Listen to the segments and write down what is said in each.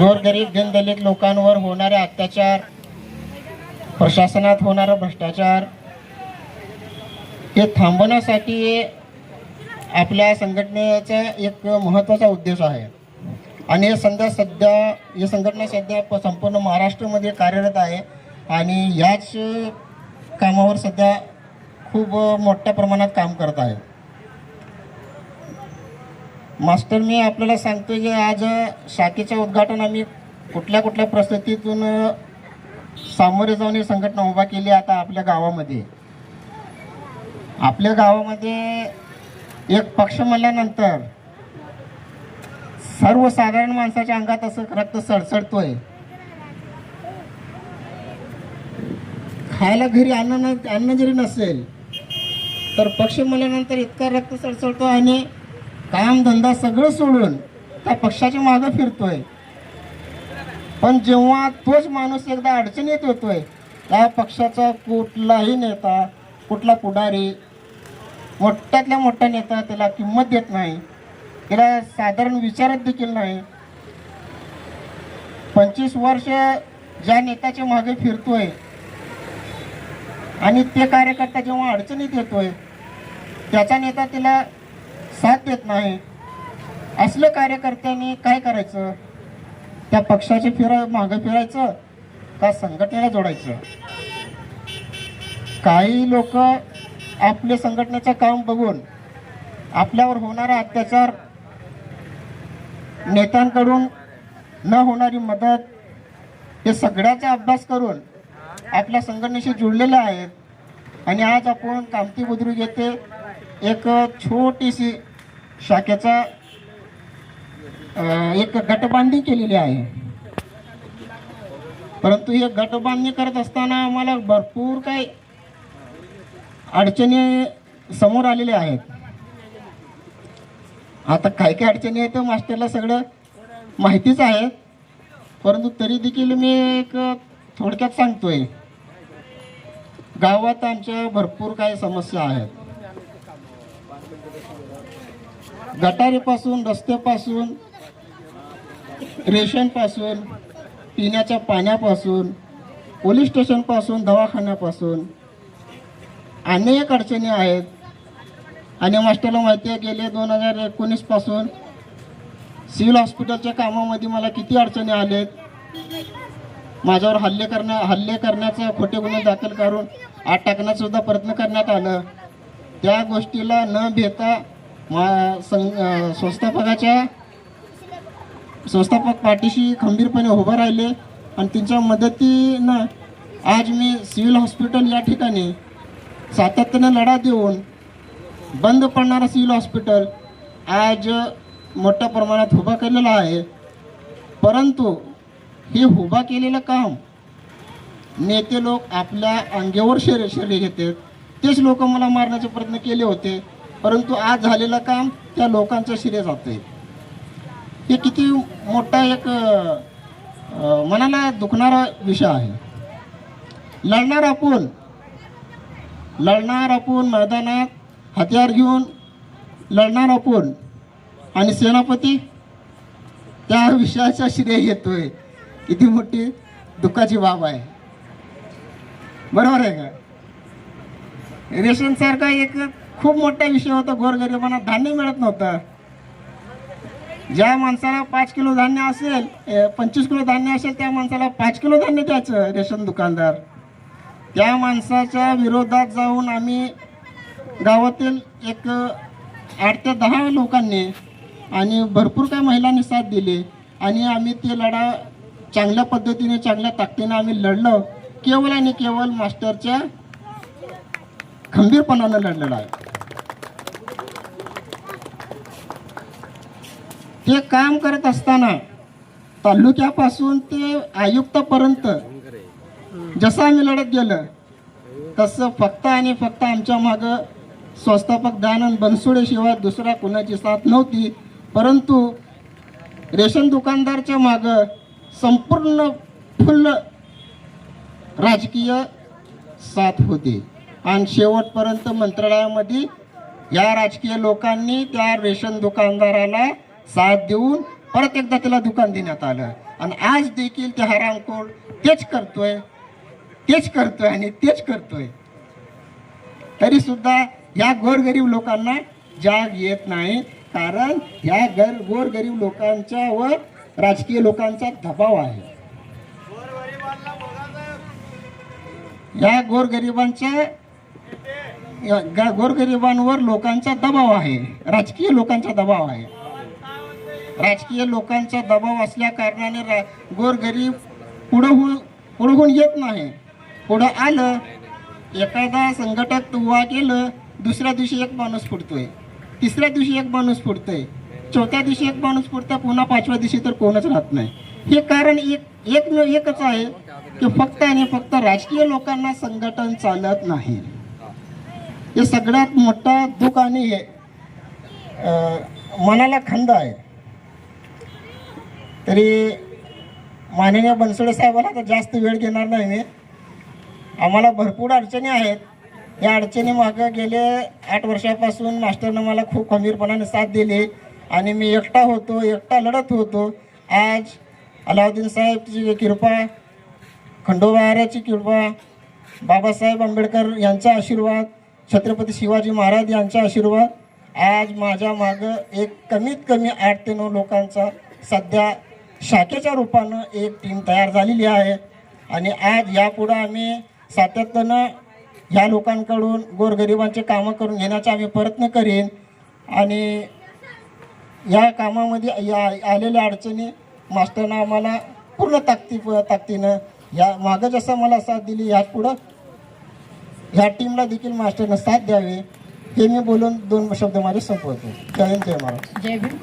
गोरगरीब दीनदलित लोकांवर होणारे अत्याचार प्रशासनात होणारा भ्रष्टाचार हे थांबवण्यासाठी आपल्या संघटनेचा एक महत्त्वाचा उद्देश आहे. आणि हे सध्या सध्या ही संघटना सध्या प- संपूर्ण महाराष्ट्रामध्ये कार्यरत आहे. आणि याच कामावर सध्या खूप मोठ्या प्रमाणात काम करत आहे. मास्टर मी आपल्याला सांगतो की आज शाखेचं उद्घाटन आम्ही कुठल्या कुठल्या प्रस्तुतीतून सामोरे जाऊन ही संघटना उभा केली आता आपल्या गावामध्ये. आपल्या गावामध्ये एक पक्ष म्हणल्यानंतर सर्वसाधारण माणसाच्या अंगात असं रक्त सडसडतोय. खायला घरी अन्न अन्न जरी नसेल तर पक्ष म्हणल्यानंतर इतका रक्त सडसडतो आणि कामधंदा सगळं सोडून त्या पक्षाच्या मागं फिरतोय. पण जेव्हा तोच माणूस एकदा अडचणीत येतोय त्या पक्षाचा कुठलाही नेता कुठला पुढारी मोठ्यातल्या मोठा नेता त्याला किंमत देत नाही. त्याला साधारण विचारत देखील नाही. पंचवीस वर्ष ज्या नेत्याच्या मागे फिरतोय आणि ते कार्यकर्ता जेव्हा अडचणीत येतोय त्याचा नेता तिला साथ देत नाही. असल्या कार्यकर्त्यांनी काय करायचं? त्या पक्षाचे फिरा मागं फिरायचं का संघटनेला जोडायचं? काही लोक आपले संघटनेचं काम बघून आपल्यावर होणारा अत्याचार नेत्यांकडून न होणारी मदत हे सगळ्याचा अभ्यास करून आपल्या संघटनेशी जुळलेले आहेत. आणि आज आपण कामती बुद्रुक येथे एक छोटीशी शाखेचा एक गटबांधणी केलेली आहे. परंतु हे गटबांधणी करत असताना आम्हाला भरपूर काही अडचणी समोर आलेल्या आहेत. आता काय काय अडचणी आहेत मास्टरला सगळं माहितीच आहे. परंतु तरी देखील मी एक थोडक्यात सांगतोय. गावात आमच्या भरपूर काही समस्या आहेत. गटारीपासून रस्त्यापासून रेशनपासून पिण्याच्या पाण्यापासून पोलीस स्टेशनपासून दवाखान्यापासून. अनेक अडचणी आहेत. आणि मास्टरला माहिती आहे गेले दोन हजार एकोणीसपासून सिव्हिल हॉस्पिटलच्या कामामध्ये मला किती अडचणी आलेत. माझ्यावर हल्ले करण्या हल्ले करण्याचा खोटे गुन्हे दाखल करून आत टाकण्यासुद्धा प्रयत्न करण्यात आलं. त्या गोष्टीला न भेता मा सं संस्थापकाच्या संस्थापक पाठीशी खंबीरपणे उभं राहिले. आणि त्यांच्या मदतीनं आज मी सिव्हिल हॉस्पिटल या ठिकाणी सातत्याने लढा देऊन बंद पडणारं सिव्हिल हॉस्पिटल आज मोठ्या प्रमाणात उभा केलेलं आहे. परंतु हे उभा केलेलं काम नेते लोक आपल्या अंगेवर शरी शरीर घेतात तेच लोक मला मारण्याचे प्रयत्न केले होते. परंतु आज झालेलं काम त्या लोकांच्या शिरे जाते हे किती मोठा एक मनाला दुखणारा विषय आहे. लढणार आपण लढणार आपण मैदानात हत्यार घेऊन लढणार आपण आणि सेनापती त्या विषयाचा श्रेय घेतोय. किती मोठी दुःखाची बाब आहे. बरोबर आहे का? रेशन सारखा एक खूप मोठा विषय होता. गोरगरिबांना धान्य मिळत नव्हतं. ज्या माणसाला पाच किलो धान्य असेल पंचवीस किलो धान्य असेल त्या माणसाला पाच किलो धान्य द्यायचं रेशन दुकानदार. त्या माणसाच्या विरोधात जाऊन आम्ही गावातील एक आठ ते दहा लोकांनी आणि भरपूर काही महिलांनी साथ दिली आणि आम्ही ते लढा चांगल्या पद्धतीने चांगल्या ताकदीने आम्ही लढलो. केवळ आणि केवळ मास्टरच्या खंबीरपणानं लढलेला आहे. ते काम करत असताना तालुक्यापासून ते आयुक्तापर्यंत जसं आम्ही लढत गेलं तसं फक्त आणि फक्त आमच्या मागं संस्थापक दयानंद बनसुडेशिवाय दुसऱ्या कुणाची साथ नव्हती. परंतु रेशन दुकानदारच्या मागं संपूर्ण फुल्ल राजकीय साथ होती. आणि शेवटपर्यंत मंत्रालयामध्ये या राजकीय लोकांनी त्या रेशन दुकानदाराला साथ देऊन परत एकदा त्याला दुकान देण्यात आलं. आणि आज देखील ते हरामखोर तेच करतोय तेच करतोय आणि तेच करतोय. तरी सुद्धा या गोरगरीब लोकांना जाग येत नाही कारण या गर गोरगरीब लोकांच्या व राजकीय लोकांचा दबाव आहे. या गोरगरिबांच्या गोरगरिबांवर लोकांचा दबाव आहे राजकीय लोकांचा दबाव आहे. राजकीय लोकांचा दबाव असल्या कारणाने रा गोरगरीब पुढं हो पुढं होऊन येत नाही. पुढं आलं एखादा संघटक उभा केलं दुसऱ्या दिवशी एक माणूस फुटतोय. तिसऱ्या दिवशी एक माणूस फुटतोय. चौथ्या दिवशी एक माणूस फुटतं पुन्हा पाचव्या दिवशी तर कोणच राहत नाही. हे कारण एक एकमेव एकच आहे की फक्त आणि फक्त राजकीय लोकांना संघटन चालत नाही. हे सगळ्यात मोठं दुःख आणि हे मनाला खंड आहे. तरी माननीय बनसोडे साहेबांना तर जास्त वेळ घेणार नाही मी. आम्हाला भरपूर अडचणी आहेत. या अडचणी मागं गेले आठ वर्षापासून मास्टरनं मला खूप खंबीरपणाने साथ दिली आणि मी एकटा होतो एकटा लढत होतो. आज अलाउद्दीन साहेबची कृपा खंडोबाऱ्याची कृपा बाबासाहेब आंबेडकर यांचा आशीर्वाद छत्रपती शिवाजी महाराज यांचा आशीर्वाद. आज माझ्या मागं एक कमीत कमी आठ ते नऊ लोकांचा सध्या शाखेच्या रूपानं एक टीम तयार झालेली आहे. आणि आज यापुढं आम्ही सातत्यानं ह्या लोकांकडून गोरगरिबांचे कामं करून घेण्याचा आम्ही प्रयत्न करीन. आणि या कामामध्ये या आलेल्या अडचणी मास्टरनं आम्हाला पूर्ण ताकदी ताकदीनं या मागं जसं मला साथ दिली यात पुढं ह्या टीमला देखील मास्टरनं साथ द्यावी हे मी बोलून दोन शब्द माझे संपवतो. जय जय महाराज जय भीम.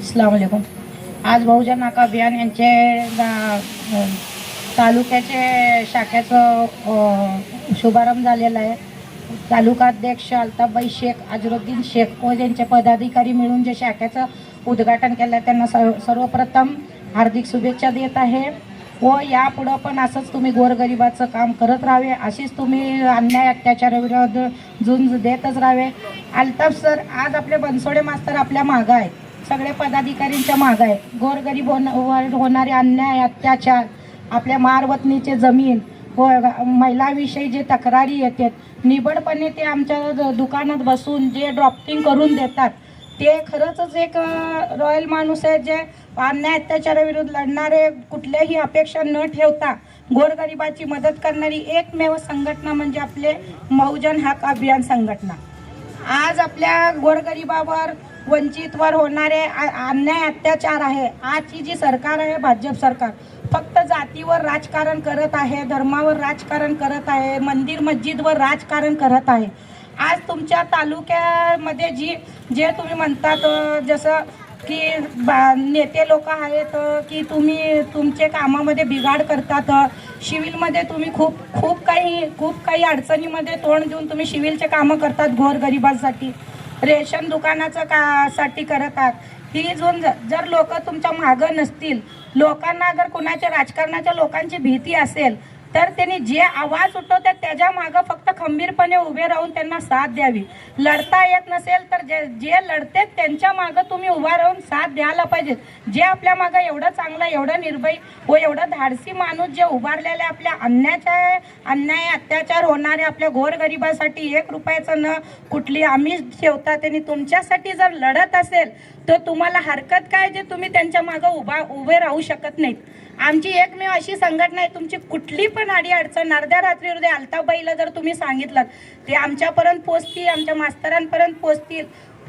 अस्सलाम आज बहुजन नाका अभियान यांचे तालुक्याचे शाखेचं शुभारंभ झालेला आहे. तालुकाध्यक्ष अल्ताफबाई शेख अजरुद्दीन शेख व त्यांचे पदाधिकारी मिळून जे शाखेचं उद्घाटन केलं आहे त्यांना सर्व सर्वप्रथम हार्दिक शुभेच्छा देत आहे. व यापुढं पण असंच तुम्ही गोरगरिबाचं काम करत राहावे अशीच तुम्ही अन्याय अत्याचाराविरोधात झुंज देतच राहावे. अल्ताफ सर आज आपले बनसोडे मास्तर आपल्या मागं आहेत. सगळे पदाधिकारींच्या मागं आहेत. गोरगरीब होण वर होणारे अन्याय अत्याचार आपल्या मारवतनीचे जमीन व महिलाविषयी जे तक्रारी येतात निबडपणे ते आमच्या द- दुकानात बसून जे ड्रॉफ्टिंग करून देतात ते खरंच एक रॉयल माणूस आहे जे अन्याय अत्याचाराविरुद्ध लढणारे कुठल्याही अपेक्षा न ठेवता गोरगरिबाची मदत करणारी एकमेव संघटना म्हणजे आपले बहुजन हक अभियान संघटना. आज आपल्या गोरगरिबावर वंचितवर होणारे आ- अन्याय अत्याचार आहे. आजची जी सरकार आहे भाजप सरकार फक्त जातीवर राजकारण करत आहे धर्मावर राजकारण करत आहे मंदिर मस्जिदवर राजकारण करत आहे. आज तुमच्या तालुक्यामध्ये जी जे तुम्ही म्हणतात जसं की बा नेते लोक आहेत की तुम्ही तुमचे कामामध्ये बिघाड करतात शिविलमध्ये तुम्ही खूप खूप काही खूप काही अडचणीमध्ये तोंड देऊन तुम्ही शिविलचे कामं करतात गोरगरिबांसाठी रेशन दुकानाचं का साठी करतात ही जून जर लोक तुमच्या मागं नसतील लोकांना जर कुणाच्या राजकारणाच्या लोकांची भीती असेल तर त्यांनी जे आवाज उठवतात त्याच्या मागं फक्त खंबीरपणे उभे राहून त्यांना साथ द्यावी. लढता येत नसेल तर जे जे लढते त्यांच्या मागं तुम्ही उभा राहून साथ द्यायला पाहिजेत. जे आपल्या मागं एवढं चांगलं एवढं निर्भय व एवढं धाडसी माणूस जे उभारलेले आपल्या अन्याच्या अन्याय अत्याचार होणारे आपल्या गोरगरिबासाठी एक रुपयाचं न कुठली आम्ही ठेवता त्यांनी तुमच्यासाठी जर लढत असेल तर तुम्हाला हरकत काय जे तुम्ही त्यांच्या मागं उभा उभे राहू शकत नाहीत. आमची एकमेव अशी संघटना आहे तुमची कुठली पण अडी अडचण अर्ध्या रात्री हृदय अल्ताबाईला जर तुम्ही सांगितलं ते आमच्यापर्यंत पोचतील आमच्या मास्तरांपर्यंत पोचतील.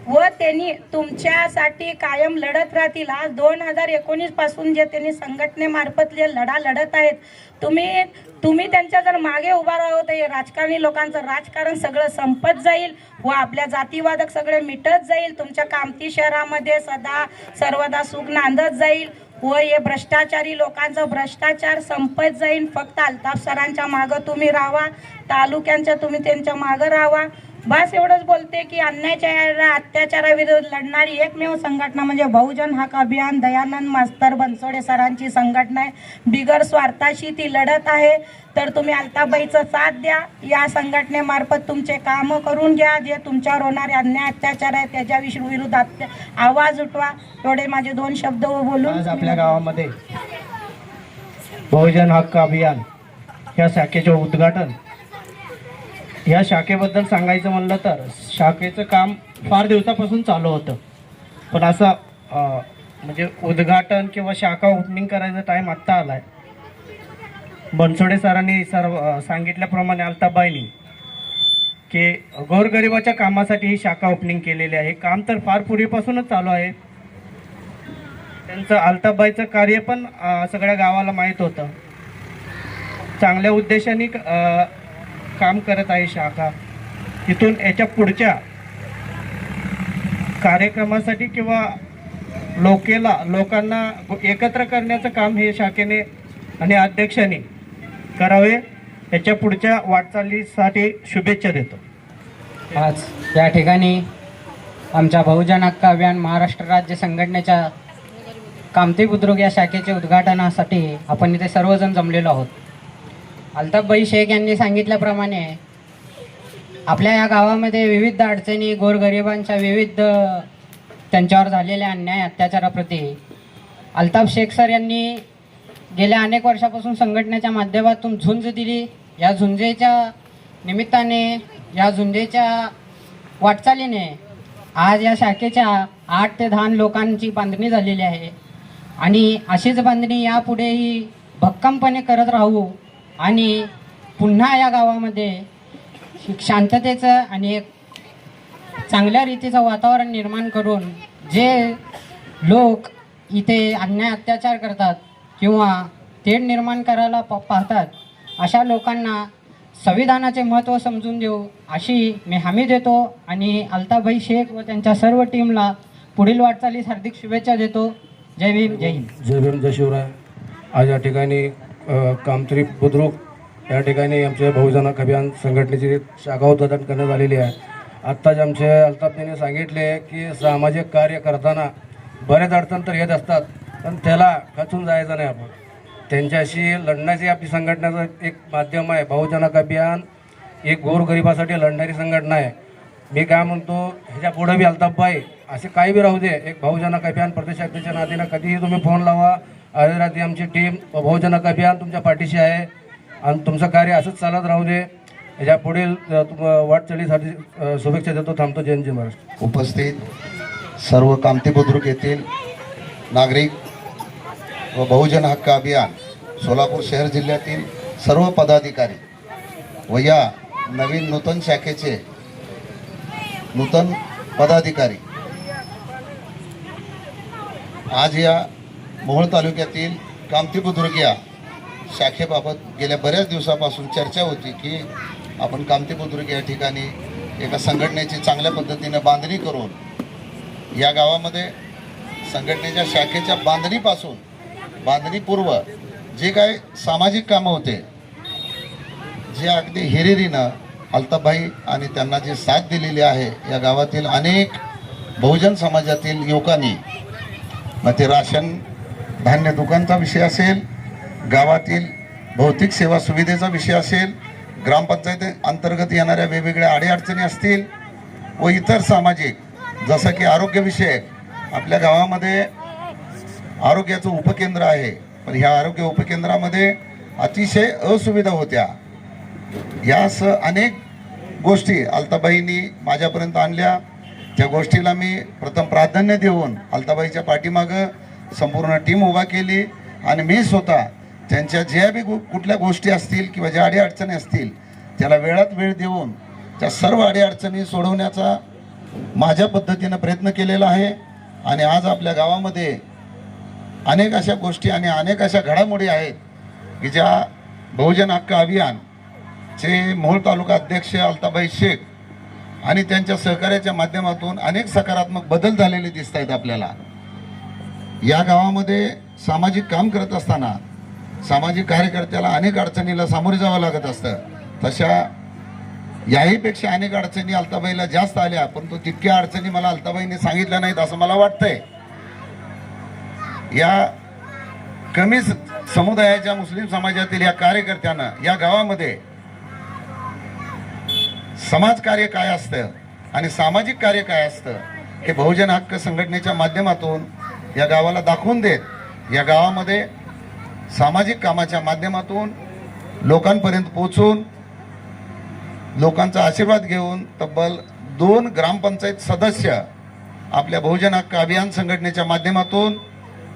व त्यांनी तुमच्यासाठी कायम लढत राहतील. आज दोन हजार एकोणीसपासून जे त्यांनी संघटनेमार्फत जे लढा लढत आहेत तुम्ही तुम्ही त्यांच्या जर मागे उभा राहत हे राजकारणी लोकांचं राजकारण सगळं संपत जाईल व आपल्या जातीवादक सगळे मिटत जाईल. तुमच्या कामती शहरामध्ये सदा सर्वदा सुख नांदत जाईल व हे भ्रष्टाचारी लोकांचं भ्रष्टाचार संपत जाईल. फक्त अल्ताफ सरांच्या मागं तुम्ही राहा तालुक्यांच्या तुम्ही त्यांच्या मागं राहा बस एवढंच बोलते की अन्यायाच्या अत्याचाराविरुद्ध लढणारी एकमेव संघटना म्हणजे बहुजन हक अभियान दयानंद मास्तर बनसोडे सरांची संघटना आहे. बिगर स्वार्थाशी ती लढत आहे. तर तुम्ही अल्ताबाईचं साथ द्या. या संघटनेमार्फत तुमचे कामं करून घ्या. जे तुमच्यावर होणारे अन्याय अत्याचार आहे त्याच्या विरुद्ध आवाज उठवा. एवढे माझे दोन शब्द बोलून आपल्या गावामध्ये बहुजन हक्क अभियान या शाखेचे उद्घाटन या शाखेबद्दल सांगायचं म्हणलं तर शाखेचं काम फार दिवसापासून चालू होतं. पण असं म्हणजे उद्घाटन किंवा शाखा ओपनिंग करायचा टाईम आत्ता आला आहे बनसोडे सरांनी सर्व सांगितल्याप्रमाणे अल्ताबाईंनी की गोरगरिबाच्या कामासाठी ही शाखा ओपनिंग केलेली आहे. काम तर फार पूर्वीपासूनच चालू आहे. त्यांचं अल्ताबाईचं कार्य पण सगळ्या गावाला माहीत होतं. चांगल्या उद्देशाने काम करत आहे शाखा. तिथून याच्या पुढच्या कार्यक्रमासाठी किंवा लोकेला लोकांना एकत्र करण्याचं काम हे शाखेने आणि अध्यक्षांनी करावे. याच्या पुढच्या वाटचालीसाठी शुभेच्छा देतो. आज या ठिकाणी आमच्या बहुजन हक्क अभियान महाराष्ट्र राज्य संघटनेच्या कामती बुद्रुक या शाखेचे उद्घाटनासाठी आपण इथे सर्वजण जमलेलो आहोत. अल्ताफबाई शेख यांनी सांगितल्याप्रमाणे आपल्या या गावामध्ये विविध अडचणी गोरगरिबांच्या विविध त्यांच्यावर झालेल्या अन्याय अत्याचाराप्रती अल्ताफ शेख सर यांनी गेल्या अनेक वर्षापासून संघटनेच्या माध्यमातून झुंज दिली. या झुंजेच्या निमित्ताने या झुंजेच्या वाटचालीने आज या शाखेच्या आठ ते दहा लोकांची बांधणी झालेली आहे. आणि अशीच बांधणी यापुढेही भक्कमपणे करत राहू आणि पुन्हा या गावामध्ये शांततेचं आणि एक चांगल्या रीतीचं वातावरण निर्माण करून जे लोक इथे अन्याय अत्याचार करतात किंवा तेढ निर्माण करायला प पाहतात अशा लोकांना संविधानाचे महत्त्व समजून देऊ अशी मी हमी देतो आणि अल्ताभाई शेख व त्यांच्या सर्व टीमला पुढील वाटचालीस हार्दिक शुभेच्छा देतो. जय भीम जय हिंद. जय भीम जय शिवराय. आज या ठिकाणी कामतरी बुद्रुक या ठिकाणी आमचे बहुजन अभियान संघटनेची शाखा उद्घाटन करण्यात आलेली आहे. आत्ताच आमचे अल्ताफने सांगितले की सामाजिक कार्य करताना बरेच अडचण तर येत असतात पण त्याला खचून जायचं नाही आपण. त्यांच्याशी लढण्याची आपली संघटनेचं एक माध्यम आहे. बहुजनक अभियान एक गोरगरिबासाठी लढणारी संघटना आहे. मी काय म्हणतो ह्याच्या पुढे बी अल्ताफबाई असे काही बी राहू दे. एक बहुजनक अभियान प्रदेशाध्यक्षाच्या नातीनं कधीही तुम्ही फोन लावा अर्धी आमची टीम बहुजनक अभियान तुमच्या पाठीशी आहे. आणि तुमचं कार्य असंच चालत राहू दे. या पुढील तुम वाटचालीसाठी शुभेच्छा देतो. थांबतो जयंत जी महाराष्ट्र. उपस्थित सर्व कामती बुद्रुक येथील नागरिक व बहुजन हक्क अभियान सोलापूर शहर जिल्ह्यातील सर्व पदाधिकारी व या नवीन नूतन शाखेचे नूतन पदाधिकारी आज या मोहोळ तालुक्यातील कामती या शाखेबाबत गेल्या बऱ्याच दिवसापासून चर्चा होती की आपण कामती या ठिकाणी एका संघटनेची चांगल्या पद्धतीने बांधणी करून या गावामध्ये संघटनेच्या शाखेच्या बांधणीपासून बांधणीपूर्व जे काही सामाजिक कामं होते जे अगदी हिरिरीनं अल्ताबाई आणि त्यांना जी साथ दिलेली आहे या गावातील अनेक बहुजन समाजातील युवकांनी मग ते राशन धान्य दुकानचा विषय असेल गावातील भौतिक सेवा सुविधेचा विषय असेल ग्रामपंचायती अंतर्गत येणाऱ्या वेगवेगळ्या अडीअडचणी असतील व इतर सामाजिक जसं की आरोग्यविषयक आपल्या गावामध्ये आरोग्याचं उपकेंद्र आहे पण ह्या आरोग्य उपकेंद्रामध्ये अतिशय असुविधा होत्या. यासह अनेक गोष्टी अलताबाईंनी माझ्यापर्यंत आणल्या. त्या गोष्टीला मी प्रथम प्राधान्य देऊन अल्ताबाईच्या पाठीमागं संपूर्ण टीम उभा केली आणि मी स्वतः त्यांच्या ज्या बी कुठल्या गोष्टी असतील किंवा ज्या अडीअडचणी असतील त्याला वेळात वेळ देऊन त्या सर्व अडीअडचणी सोडवण्याचा माझ्या पद्धतीनं प्रयत्न केलेला आहे. आणि आज आपल्या गावामध्ये अनेक अशा गोष्टी आणि अनेक अशा घडामोडी आहेत की ज्या बहुजन हक्क अभियान चे मोहोळ तालुका अध्यक्ष अल्ताबाई शेख आणि त्यांच्या सहकार्याच्या माध्यमातून अनेक सकारात्मक बदल झालेले दिसत आहेत आपल्याला. या गावामध्ये सामाजिक काम करत असताना सामाजिक कार्यकर्त्याला अनेक अडचणीला सामोरे जावं लागत असतं. तशा याहीपेक्षा अनेक अडचणी अल्ताबाईला जास्त आल्या परंतु तितक्या अडचणी मला अल्ताबाईने सांगितल्या नाहीत असं मला वाटतंय. या कमी समुदायाच्या मुस्लिम समाजातील या कार्यकर्त्यांना या गावामध्ये समाजकार्य काय असतं आणि सामाजिक कार्य काय असतं हे बहुजन हक्क संघटनेच्या माध्यमातून या गावाला दाखवून देत. या गावामध्ये सामाजिक कामाच्या माध्यमातून लोकांपर्यंत पोचून लोकांचा आशीर्वाद घेऊन तब्बल दोन ग्रामपंचायत सदस्य आपल्या बहुजन हक्क अभियान संघटनेच्या माध्यमातून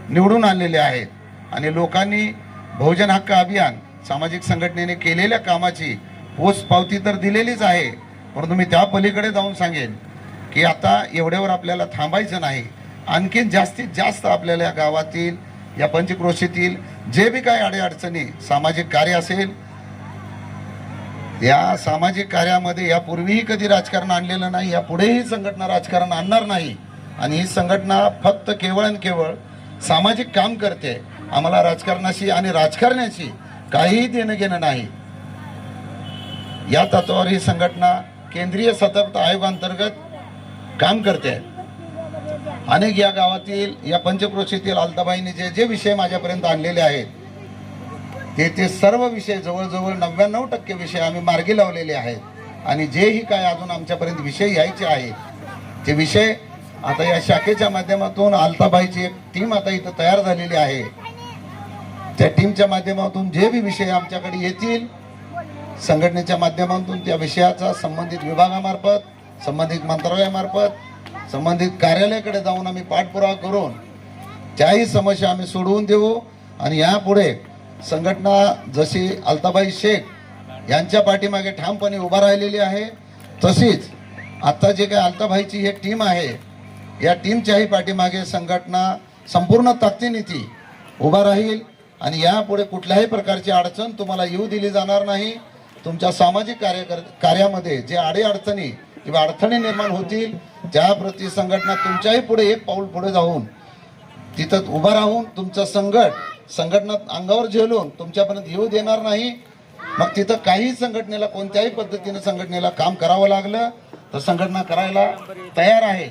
निवडून आणलेले आहेत. आणि लोकांनी बहुजन हक्क अभियान सामाजिक संघटनेने केलेल्या कामाची पोच पावती तर दिलेलीच आहे. परंतु मी त्या पलीकडे जाऊन सांगेन की आता एवढ्यावर आपल्याला थांबायचं नाही. आणखीन जास्तीत जास्त आपल्याला या गावातील या पंचक्रोशीतील जे बी काही अडीअडचणी सामाजिक कार्य असेल या सामाजिक कार्यामध्ये यापूर्वीही कधी राजकारण आणलेलं नाही यापुढेही संघटना राजकारण आणणार नाही. आणि ही संघटना फक्त केवळ आणि केवळ सामाजिक काम करते. आम्हाला राजकारणाशी आणि राजकारण्याशी काहीही देणं घेणं नाही. या तत्वावर ही संघटना केंद्रीय सतर्कता आयोगांतर्गत काम करते. अनेक या गावातील या पंचक्रोशीतील अल्ताबाईंनी जे जे विषय माझ्यापर्यंत आणलेले आहेत ते ते सर्व विषय जवळजवळ नव्याण्णव टक्के विषय आम्ही मार्गी लावलेले आहेत. आणि जेही काय अजून आमच्यापर्यंत विषय यायचे आहेत ते विषय आता या शाखेच्या माध्यमातून आलताबाईची एक टीम आता इथं तयार झालेली आहे. त्या टीमच्या माध्यमातून जे बी विषय आमच्याकडे येतील संघटनेच्या माध्यमातून त्या विषयाचा संबंधित विभागामार्फत संबंधित मंत्रालयामार्फत संबंधित कार्यालयाकडे जाऊन आम्ही पाठपुरावा करून त्याही समस्या आम्ही सोडवून देऊ. आणि यापुढे संघटना जशी अल्ताबाई शेख यांच्या पाठीमागे ठामपणे उभा राहिलेली आहे तशीच आता जे काही अल्ताबाईची हे टीम आहे या टीमच्याही पाठीमागे संघटना संपूर्ण ताकदीने ती उभा राहील. आणि यापुढे कुठल्याही प्रकारची अडचण तुम्हाला येऊ दिली जाणार नाही. तुमच्या सामाजिक कार्य कार्यामध्ये जे अडीअडचणी किंवा अडथळे निर्माण होतील त्याप्रती संघटना तुमच्याही पुढे एक पाऊल पुढे जाऊन. तिथं उभं राहून तुमचं संघट संघटना अंगावर झेलून तुमच्यापर्यंत येऊ देणार नाही. मग तिथं काही संघटनेला कोणत्याही पद्धतीनं संघटनेला काम करावं लागलं तर संघटना करायला तयार आहे.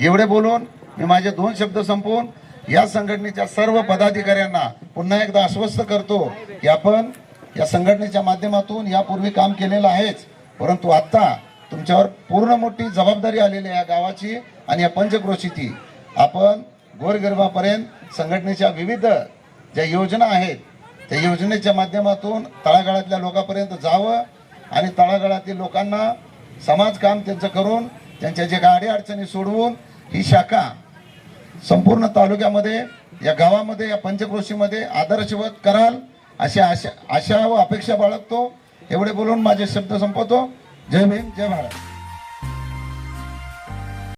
एवढे बोलून मी माझे दोन शब्द संपवून या संघटनेच्या सर्व पदाधिकाऱ्यांना पुन्हा एकदा आश्वस्त करतो की आपण या संघटनेच्या माध्यमातून यापूर्वी काम केलेलं आहेच परंतु आता तुमच्यावर पूर्ण मोठी जबाबदारी आलेली आहे या गावाची आणि या पंचक्रोशीची. आपण गोरगरिबापर्यंत संघटनेच्या विविध ज्या योजना आहेत त्या योजनेच्या माध्यमातून तळागाळातल्या लोकांपर्यंत जावं आणि तळागाळातील लोकांना समाजकाम त्यांचं करून त्यांच्या जे गाडी अडचणी सोडवून ही शाखा संपूर्ण तालुक्यामध्ये या गावामध्ये या पंचक्रोशीमध्ये आदर्शवत कराल अशी आशा आशा व अपेक्षा बाळगतो. एवढे बोलून माझे शब्द संपवतो. जय भीम जय भारत